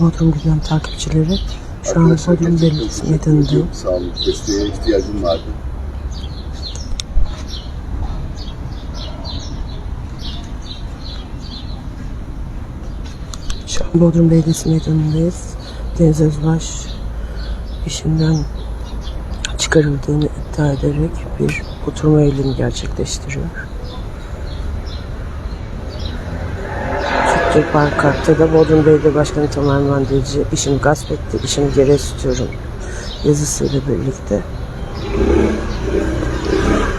Bodrum Gündem takipçileri. Şu an Bodrum Belediyesi meydanındayım. Sağ olun. Desteğe ihtiyacım vardı. Şu an Bodrum Belediyesi meydanındayız. Deniz Özbaş işinden çıkarıldığını iddia ederek bir oturma eylemi gerçekleştiriyor. Türkçe Pankart'ta da Bodrum Belediye Başkanı Tamer Mandilci işimi gasp etti, işimi geri istiyorum yazısıyla birlikte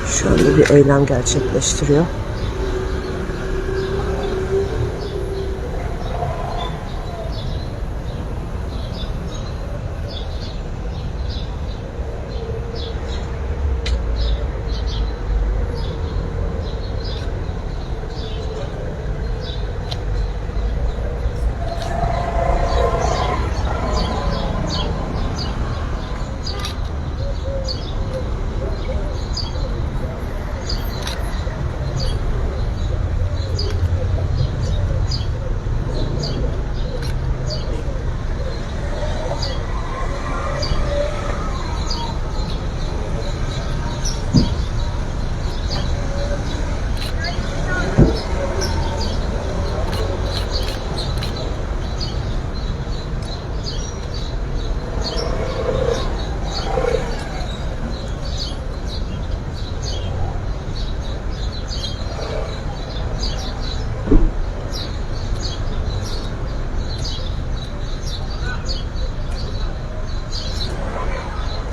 şu anda bir eylem gerçekleştiriyor.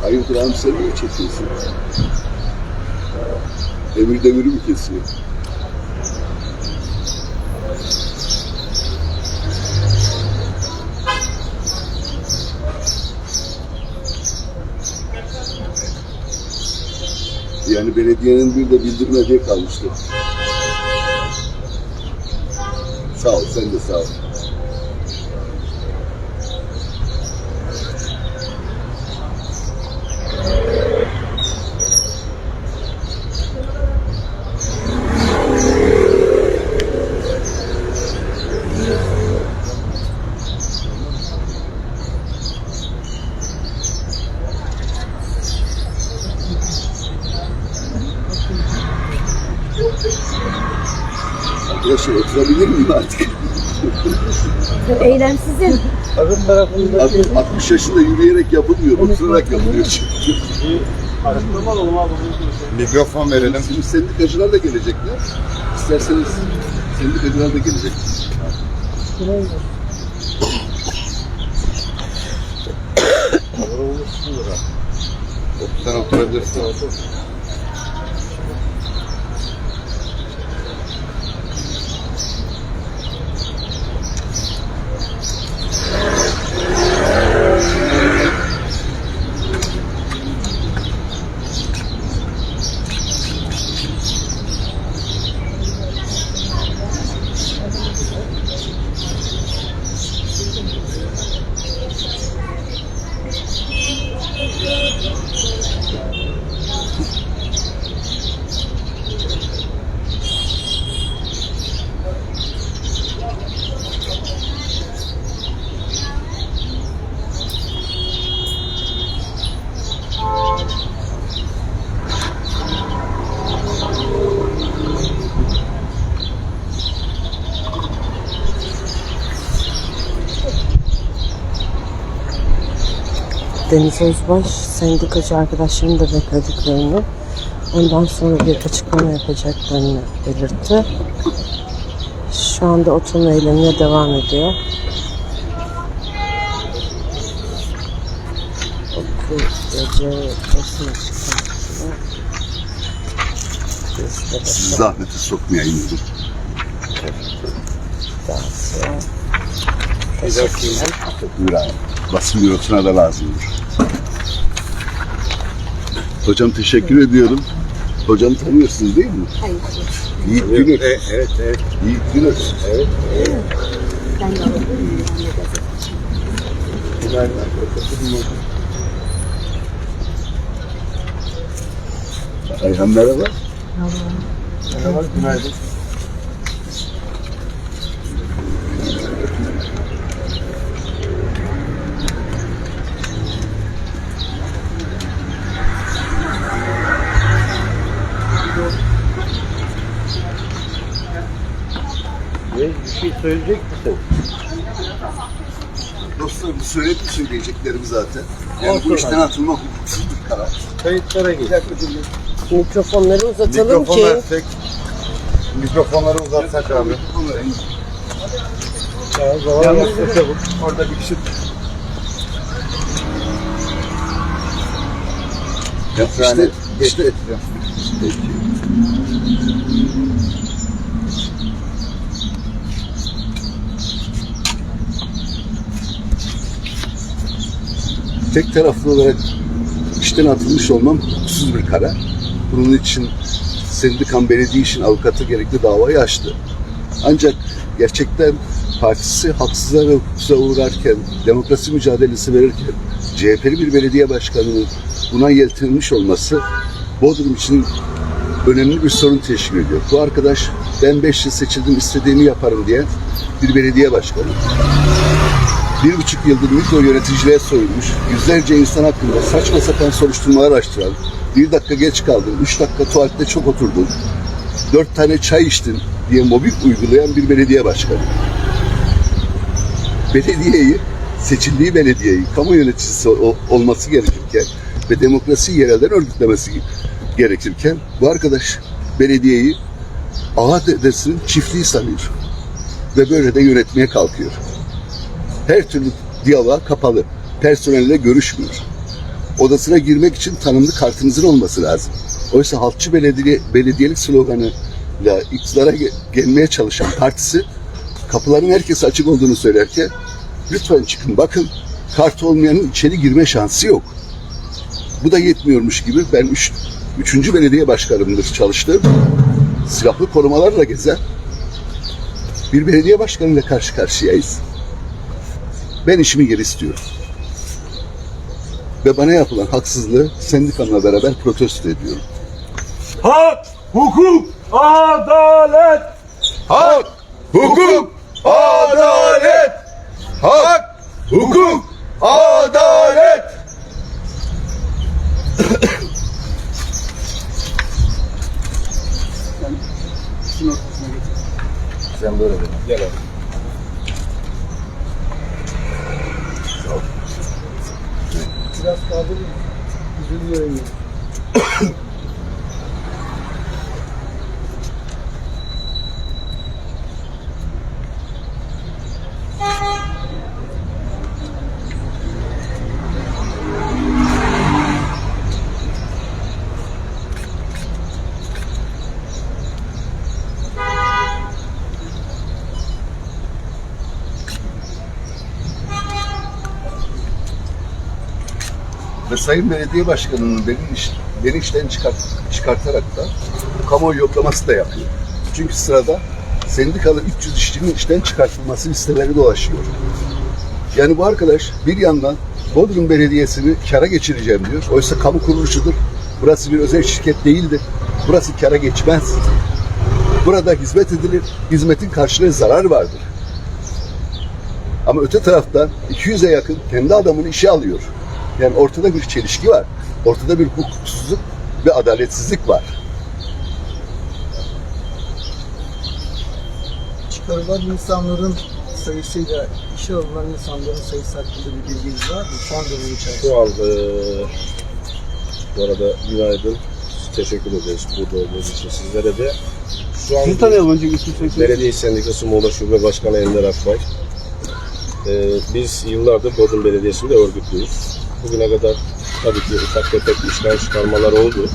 Hayırdır abi sen mi çekiyorsun? Emir demiri mi kesiyor? Yani belediyenin bir de bildirmediği kalmıştı. Sağ ol, sen de sağ ol. Eylem sizin. Artık 60 yaşında yürüyerek yapılmıyor, oturarak yapılıyor çünkü. Mikrofon verelim. Şimdi sendikacılar da gelecekler. İsterseniz sendikacılar da gelecek. Sen oturabilirsin. Deniz Özbaş sendikacı arkadaşlarını da beklediklerini ondan sonra bir açıklama yapacaklarını belirtti. Şu anda oturma eylemine devam ediyor. Okul gece basın açıklamasına zahmete sokmayayım dedim. daha sonra Buyur abi. Basın bürosuna da lazımdır. Hocam teşekkür ediyorum. Hocam tanıyorsunuz değil mi? Hayır. Yiğit Gülür. Evet, evet, evet. Yiğit Gülür. Evet. Ben de. Ayhan merhaba. Merhaba, günaydın. Söyleyecek misin? Dostlarım söyledim söyleyeceklerimi zaten. Yani bu Olsun işten abi. atılmak hukuksuz bir karar. Kayıtlara geç. Mikrofonları uzatalım Mikrofon ki versek. Mikrofonları uzatsak abi. Ya, zaman Yalnız yok. çabuk. Orada bir kişi Ya işte, Yani işte getireceğim. Tek taraflı olarak işten atılmış olmam hukuksuz bir karar. Bunun için Sendikam Belediye İşin avukatı gerekli davayı açtı. Ancak gerçekten partisi haksızlığa ve hukuksuzluğa uğrarken, demokrasi mücadelesi verirken CHP'li bir belediye başkanının buna yeltenilmiş olması Bodrum için önemli bir sorun teşkil ediyor. Bu arkadaş ben 5 yıl seçildim istediğimi yaparım diye bir belediye başkanı bir buçuk yıldır mikro yöneticiliğe soyulmuş, yüzlerce insan hakkında saçma sapan soruşturmalar açtıran, bir dakika geç kaldın, üç dakika tuvalette çok oturdun, dört tane çay içtin diye mobbing uygulayan bir belediye başkanı. Belediyeyi, seçildiği belediyeyi, kamu yöneticisi ol- olması gerekirken ve demokrasi yerelden örgütlemesi gerekirken bu arkadaş belediyeyi ağa dedesinin çiftliği sanıyor ve böyle de yönetmeye kalkıyor her türlü diyaloğa kapalı. Personelle görüşmüyor. Odasına girmek için tanımlı kartınızın olması lazım. Oysa halkçı belediye, belediyelik sloganıyla iktidara ge- gelmeye çalışan partisi kapıların herkese açık olduğunu söylerken lütfen çıkın bakın kartı olmayanın içeri girme şansı yok. Bu da yetmiyormuş gibi ben üç, üçüncü belediye başkanımdır çalıştım. Silahlı korumalarla gezen bir belediye başkanıyla karşı karşıyayız. Ben işimi geri istiyorum. Ve bana yapılan haksızlığı sendikamla beraber protesto ediyorum. Hak, hukuk, adalet. Hak, hukuk, adalet. Hak, hukuk, adalet. Sen böyle de. Gel abi. Biraz kaldırın. Yüzünü göremiyorum. Ve Sayın Belediye Başkanı'nın beni, iş, beni işten çıkart, çıkartarak da kamuoyu yoklaması da yapıyor. Çünkü sırada sendikalı 300 işçinin işten çıkartılması listeleri dolaşıyor. Yani bu arkadaş bir yandan Bodrum Belediyesi'ni kara geçireceğim diyor. Oysa kamu kuruluşudur. Burası bir özel şirket değildir. Burası kara geçmez. Burada hizmet edilir. Hizmetin karşılığı zarar vardır. Ama öte taraftan 200'e yakın kendi adamını işe alıyor. Yani ortada bir çelişki var. Ortada bir hukuksuzluk ve adaletsizlik var. çıkarılan insanların sayısıyla işe alınan insanların sayısı hakkında bir bilginiz var mı? Son dönem içerisinde. Şu an eee bu arada günaydın. Teşekkür ederiz burada olduğunuz için sizlere de. Şu an Sizi tanıyalım önce. Belediye Sendikası Muğla Şube Başkanı Ender Akbay. Ee, biz yıllardır Bodrum Belediyesi'nde örgütlüyüz. Bugüne kadar tabii ki ufak tefek işten çıkarmalar oldu.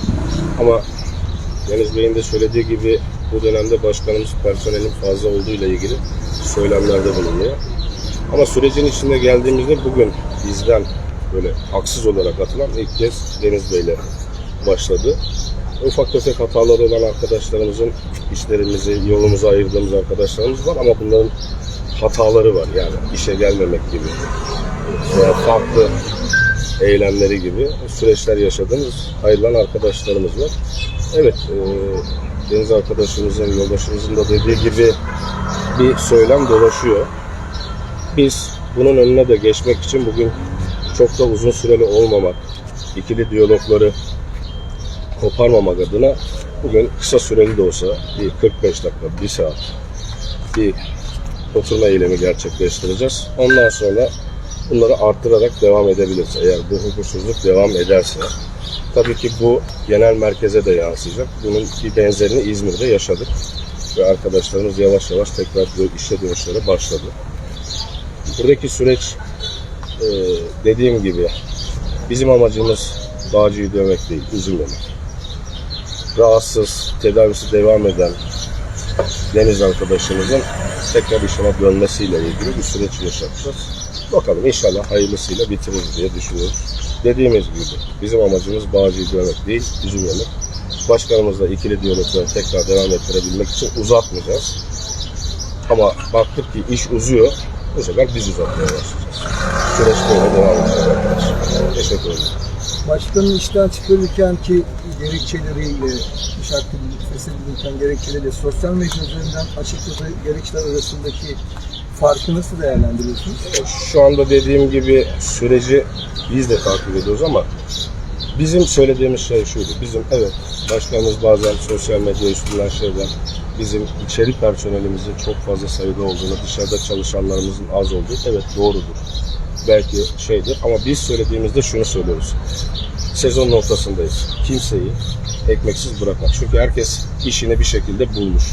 Ama Deniz Bey'in de söylediği gibi bu dönemde başkanımız personelin fazla olduğu ile ilgili söylemlerde bulunuyor. Ama sürecin içinde geldiğimizde bugün bizden böyle haksız olarak atılan ilk kez Deniz Bey'le başladı. Ufak tefek hataları olan arkadaşlarımızın işlerimizi, yolumuzu ayırdığımız arkadaşlarımız var ama bunların hataları var yani işe gelmemek gibi veya farklı eylemleri gibi süreçler yaşadığımız ayrılan arkadaşlarımız var. Evet, e, Deniz arkadaşımızın, yoldaşımızın da dediği gibi bir söylem dolaşıyor. Biz bunun önüne de geçmek için bugün çok da uzun süreli olmamak, ikili diyalogları koparmamak adına bugün kısa süreli de olsa bir 45 dakika, bir saat bir oturma eylemi gerçekleştireceğiz. Ondan sonra bunları arttırarak devam edebiliriz. Eğer bu hukuksuzluk devam ederse. Tabii ki bu genel merkeze de yansıyacak. Bunun bir benzerini İzmir'de yaşadık. Ve arkadaşlarımız yavaş yavaş tekrar işe dönüşlere başladı. Buradaki süreç e, dediğim gibi bizim amacımız bağcıyı dövmek değil, üzülmemek. Rahatsız, tedavisi devam eden Deniz arkadaşımızın tekrar işine dönmesiyle ilgili bir süreç yaşatacağız. Bakalım inşallah hayırlısıyla bitiririz diye düşünüyoruz. Dediğimiz gibi bizim amacımız bağcıyı dövmek değil, üzülmemek. Başkanımızla ikili diyalogları tekrar devam ettirebilmek için uzatmayacağız. Ama baktık ki iş uzuyor, bu sefer biz uzatmaya başlayacağız. Süreç böyle devam edecek arkadaşlar. Teşekkür ederim. Başkanın işten çıkarırken ki gerekçeleriyle, iş hakkı feshedilirken gerekçeleriyle sosyal medya üzerinden açıkladığı gerekçeler arasındaki farkı nasıl değerlendiriyorsunuz? Şu anda dediğim gibi süreci biz de takip ediyoruz ama bizim söylediğimiz şey şuydu. Bizim evet başkanımız bazen sosyal medya üstünden şeyler bizim içeri personelimizin çok fazla sayıda olduğunu, dışarıda çalışanlarımızın az olduğu evet doğrudur. Belki şeydir ama biz söylediğimizde şunu söylüyoruz. Sezon ortasındayız. Kimseyi ekmeksiz bırakmak. Çünkü herkes işini bir şekilde bulmuş.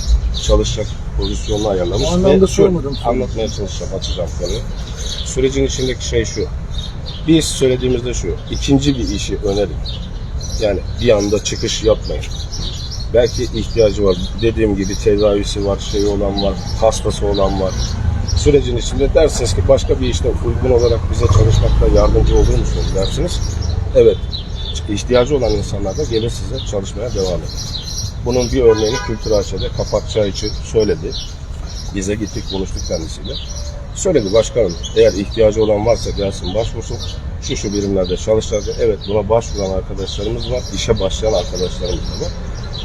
Çalışacak pozisyonunu ayarlamış. O anlamda sormadım. Anlatmaya çalışacağım, açacağım konuyu. Sürecin içindeki şey şu. Biz söylediğimizde şu. ikinci bir işi önerin. Yani bir anda çıkış yapmayın. Belki ihtiyacı var. Dediğim gibi tedavisi var, şeyi olan var, hastası olan var. Sürecin içinde dersiniz ki başka bir işte uygun olarak bize çalışmakta yardımcı olur musunuz dersiniz. Evet. ihtiyacı olan insanlar da gelir size çalışmaya devam eder. Bunun bir örneğini Kültür AŞ'de kapatacağı için söyledi. Bize gittik konuştuk kendisiyle. Söyledi başkanım eğer ihtiyacı olan varsa gelsin başvursun. Şu şu birimlerde çalışacağız. Evet buna başvuran arkadaşlarımız var. işe başlayan arkadaşlarımız da var.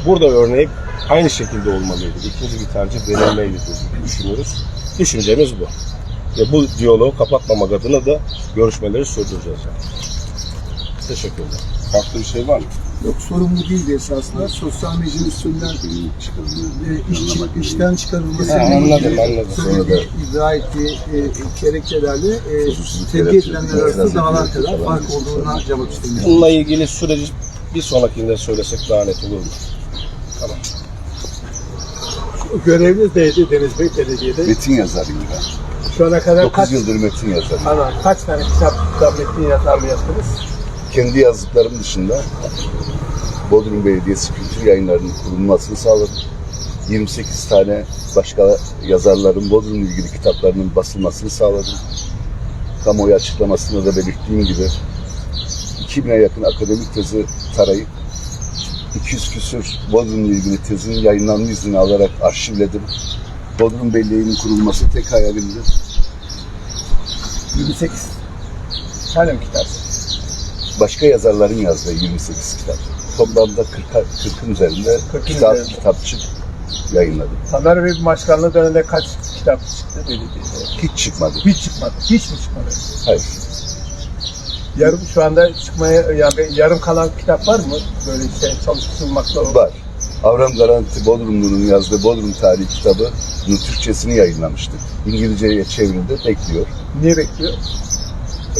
Burada örneği aynı şekilde olmalıydı. İkinci bir tercih verilmeydi düşünüyoruz. Düşüncemiz bu. Ve bu diyaloğu kapatmamak adına da görüşmeleri sürdüreceğiz. Yani. Teşekkür ederim. Farklı bir şey var mı? Yok sorumlu değildi esasında. Sosyal medya üstünden e, iş, işten çıkarılması Ha, anladım, anladım. söylediği, iddia ettiği e, gerekçelerle e, tepki edilenler arasında dağlar kadar Falan fark olduğuna cevap istemiyor. Bununla ilgili süreci bir sonrakinde söylesek daha net olur mu? Tamam. Göreviniz neydi Deniz Bey Belediye'de? Metin yazarıyım ben. Şu ana kadar kaç, 9 yıldır metin yazarıyım. Ana, kaç tane kitap, kitap metni yazar mı yaptınız? Kendi yazdıklarım dışında Bodrum Belediyesi Kültür Yayınları'nın kurulmasını sağladım. 28 tane başka yazarların Bodrum'la ilgili kitaplarının basılmasını sağladım. Kamuoyu açıklamasında da belirttiğim gibi 2000'e yakın akademik tezi tarayıp 200 küsür Bodrum'la ilgili tezin yayınlanma izni alarak arşivledim. Bodrum Belediye'nin kurulması tek hayalimdi. 28 tane mi kitap? Başka yazarların yazdığı 28 kitap. Toplamda 40'a 40'ın üzerinde 40'ın kitap, üzerinde. kitapçık yayınladım. Tamer Bey başkanlığı döneminde kaç kitap çıktı belediyede? Hiç çıkmadı. Hiç çıkmadı. Hiç mi çıkmadı? Hayır. Yarım şu anda çıkmaya yani yarım kalan kitap var mı? Böyle şey çalışılmakta. Var. Avram Garanti Bodrumlu'nun yazdığı Bodrum Tarihi kitabı Türkçesini yayınlamıştık. İngilizceye çevrildi, bekliyor. Niye bekliyor?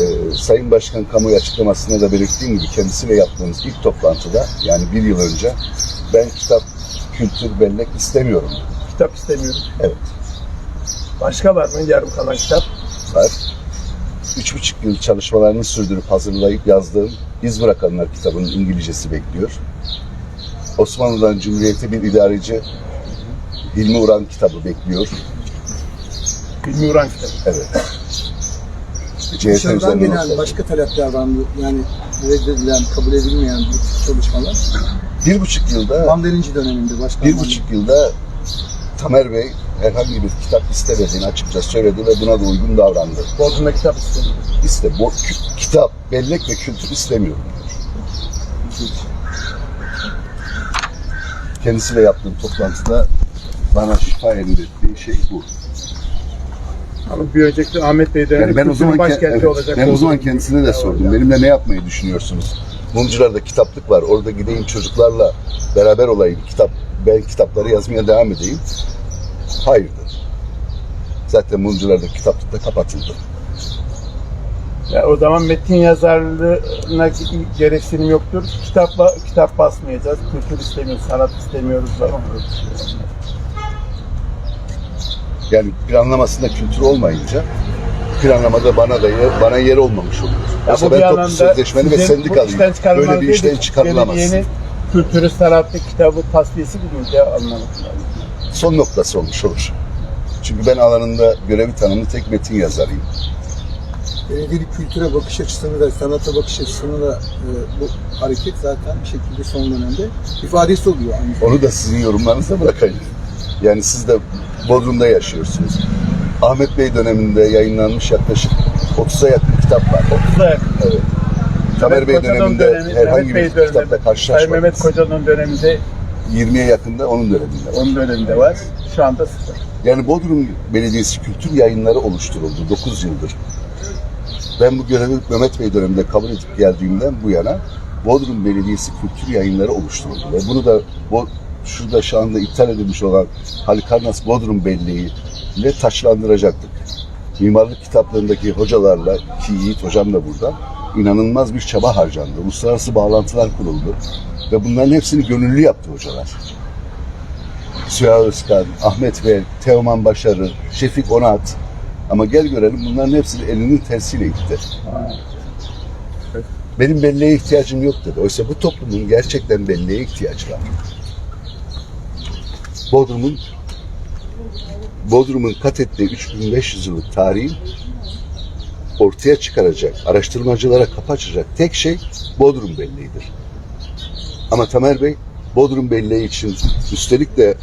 Ee, Sayın Başkan kamuoyu açıklamasında da belirttiğim gibi kendisiyle yaptığımız ilk toplantıda yani bir yıl önce ben kitap, kültür, bellek istemiyorum. Kitap istemiyorum. Evet. Başka var mı yarım kalan kitap? var. Üç buçuk yıl çalışmalarını sürdürüp hazırlayıp yazdığım İz Bırakanlar kitabının İngilizcesi bekliyor. Osmanlı'dan Cumhuriyet'e bir idareci Hilmi Uran kitabı bekliyor. Hilmi Uran kitabı. Evet. CHP Dışarıdan üzerine gelen olsa. başka talepler var mı? Yani reddedilen, kabul edilmeyen bu çalışmalar. Bir buçuk yılda, Van Derinci döneminde başkan. bir buçuk yılda Tamer Bey herhangi bir kitap istemediğini açıkça söyledi ve buna da uygun davrandı. Bodrum'da kitap istemiyorum. İşte bu kü- kitap, bellek ve kültür istemiyorum. Kendisiyle yaptığım toplantıda bana şifa ettiği şey bu. Ama bir önceki Ahmet Bey dönemi Yani ben o zaman, ke- başkenti evet, olacak. ben o zaman kendisine de sordum. Benimle ne yapmayı düşünüyorsunuz? Mumcular'da kitaplık var. Orada gideyim çocuklarla beraber olayım. Kitap, ben kitapları yazmaya devam edeyim. Hayır dedi. Zaten mumcular da kitaplıkta kapatıldı. Ya o zaman metin yazarlığına gereksinim yoktur. Kitap ba- kitap basmayacağız. Kültür istemiyoruz, sanat istemiyoruz falan. Yani planlamasında kültür olmayınca planlamada bana da yer, bana yer olmamış oluyor. Ya Oysa ben toplu sözleşmeli ve sendikalıyım. Böyle bir de işten çıkarılamaz. Yeni kültürü, sanatı, kitabı tasfiyesi gibi diye anlamak lazım. Son noktası olmuş olur. Çünkü ben alanında görevi tanımlı tek metin yazarıyım. Belediyelik kültüre bakış açısını da, sanata bakış açısını da e, bu hareket zaten bir şekilde son dönemde ifadesi oluyor. Aynı. Onu da sizin yorumlarınıza bırakayım. Yani siz de Bodrum'da yaşıyorsunuz. Ahmet Bey döneminde yayınlanmış yaklaşık 30'a yakın kitap var. Güzel. Evet. Tamer Bey Koca'nın döneminde dönemi, herhangi Mehmet bir Bey dönemi, kitapla Sayın Mehmet karşılaşmadınız. Koca'nın döneminde 20'ye yakında onun döneminde var. onun döneminde var. Şu anda sıfır. Yani Bodrum Belediyesi kültür yayınları oluşturuldu 9 yıldır. Ben bu görevi Mehmet Bey döneminde kabul edip geldiğimden bu yana Bodrum Belediyesi kültür yayınları oluşturuldu. Ve bunu da bu şurada şu anda iptal edilmiş olan Halikarnas Bodrum Belleği ile taçlandıracaktık. Mimarlık kitaplarındaki hocalarla ki Yiğit hocam da burada inanılmaz bir çaba harcandı. Uluslararası bağlantılar kuruldu. Ve bunların hepsini gönüllü yaptı hocalar. Süha Özkan, Ahmet Bey, Teoman Başarı, Şefik Onat. Ama gel görelim bunların hepsini elinin tersiyle itti. Benim belleğe ihtiyacım yok dedi. Oysa bu toplumun gerçekten belleğe ihtiyacı var. Bodrum'un Bodrum'un kat ettiği 3500 yıllık tarihin ortaya çıkaracak, araştırmacılara kapı açacak tek şey Bodrum belleğidir. Ama Tamer Bey Bodrum belleği için üstelik de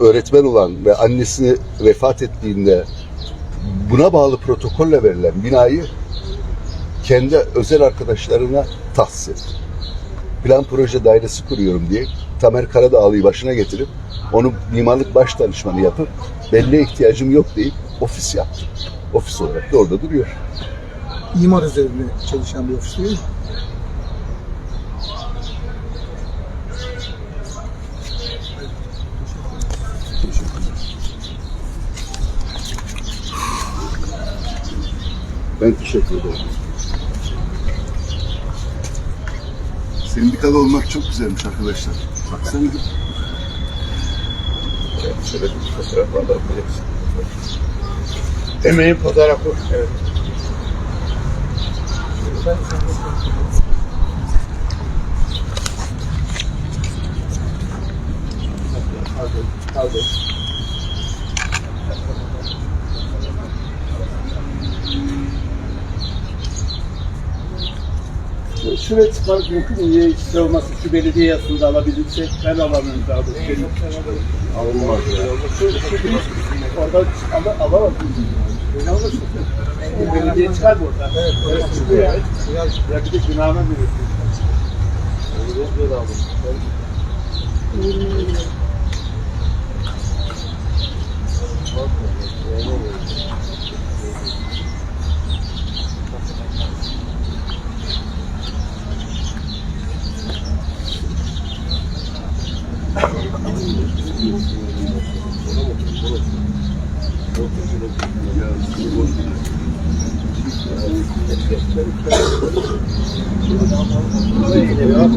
öğretmen olan ve annesi vefat ettiğinde buna bağlı protokolle verilen binayı kendi özel arkadaşlarına tahsis etti. Plan proje dairesi kuruyorum diye Tamer Karadağlı'yı başına getirip onu mimarlık baş danışmanı yapıp belleğe ihtiyacım yok deyip ofis yaptı. Ofis olarak da orada duruyor. İmar üzerine çalışan bir ofis değil mi? Ben teşekkür ederim. Sendikalı olmak çok güzelmiş arkadaşlar. Baksanıza. Şöyle bir fotoğraf alabiliriz. Emeğin fotoğrafı. Evet. Şuraya çıkmak mümkün mü? Niye işte olmazsa şu belediye yasında alabilirsek ben alamıyorum daha doğrusu. Benim Alınmaz ya. şu, şu bir orada ama alamaz. Ne olursa. Bu belediye çıkar mı orada? Evet. Orası çıkıyor ya. Ya bir de günahına bir Ya,